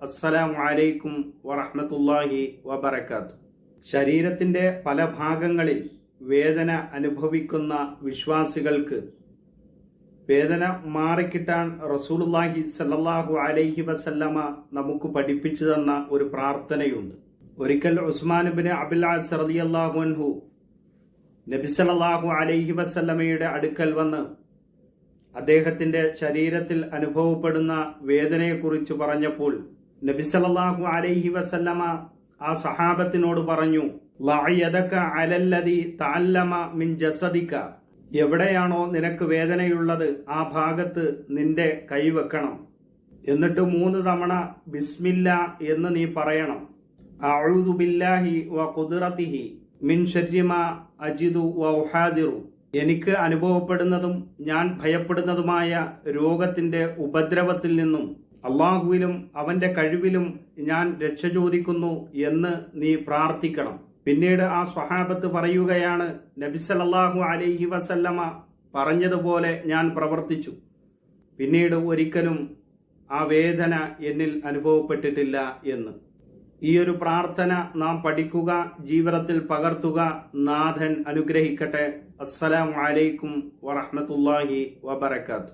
അസ്സലാമു അലൈക്കും വറഹ്മത്തുള്ളാഹി വബറകാത്തു ശരീരത്തിന്റെ പല ഭാഗങ്ങളിൽ വേദന അനുഭവിക്കുന്ന വിശ്വാസികൾക്ക് വേദന മാറിക്കിട്ടാൻ റസൂലുള്ളാഹി സല്ലല്ലാഹു അലൈഹി വസല്ലമ നമുക്ക് പഠിപ്പിച്ചു തന്ന ഒരു പ്രാർത്ഥനയുണ്ട്. ഒരിക്കൽ ഉസ്മാൻ ബിൻ അബുൽ ആസ് റളിയല്ലാഹു അൻഹു നബി സല്ലല്ലാഹു അലൈഹി വസല്ലമയുടെ അടുക്കൽ വന്ന് അദ്ദേഹത്തിന്റെ ശരീരത്തിൽ അനുഭവപ്പെടുന്ന വേദനയെക്കുറിച്ച് പറഞ്ഞപ്പോൾ നബി സല്ലല്ലാഹു അലൈഹി വസല്ലമ ആ സഹാബത്തിനോട് പറഞ്ഞു മിൻ എവിടെയാണോ നിനക്ക് വേദനയുള്ളത് ആ ഭാഗത്ത് നിന്റെ കൈവെക്കണം എന്നിട്ട് മൂന്ന് തവണ ബിസ്മില്ല എന്ന് നീ പറയണം. വ മിൻ അജിദു വ എനിക്ക് അനുഭവപ്പെടുന്നതും ഞാൻ ഭയപ്പെടുന്നതുമായ രോഗത്തിന്റെ ഉപദ്രവത്തിൽ നിന്നും അള്ളാഹുവിലും അവന്റെ കഴിവിലും ഞാൻ രക്ഷ ചോദിക്കുന്നു എന്ന് നീ പ്രാർത്ഥിക്കണം. പിന്നീട് ആ സ്വഹാബത്ത് പറയുകയാണ് നബിസലല്ലാഹു അലൈഹി വസല്ലമ പറഞ്ഞതുപോലെ ഞാൻ പ്രവർത്തിച്ചു. പിന്നീട് ഒരിക്കലും ആ വേദന എന്നിൽ അനുഭവപ്പെട്ടിട്ടില്ല എന്ന്. ഈ ഒരു പ്രാർത്ഥന നാം പഠിക്കുക ജീവിതത്തിൽ പകർത്തുക നാഥൻ അനുഗ്രഹിക്കട്ടെ. അസ്സലാമു അലൈക്കും വറഹ്മത്തുള്ളാഹി വബറകാത്തു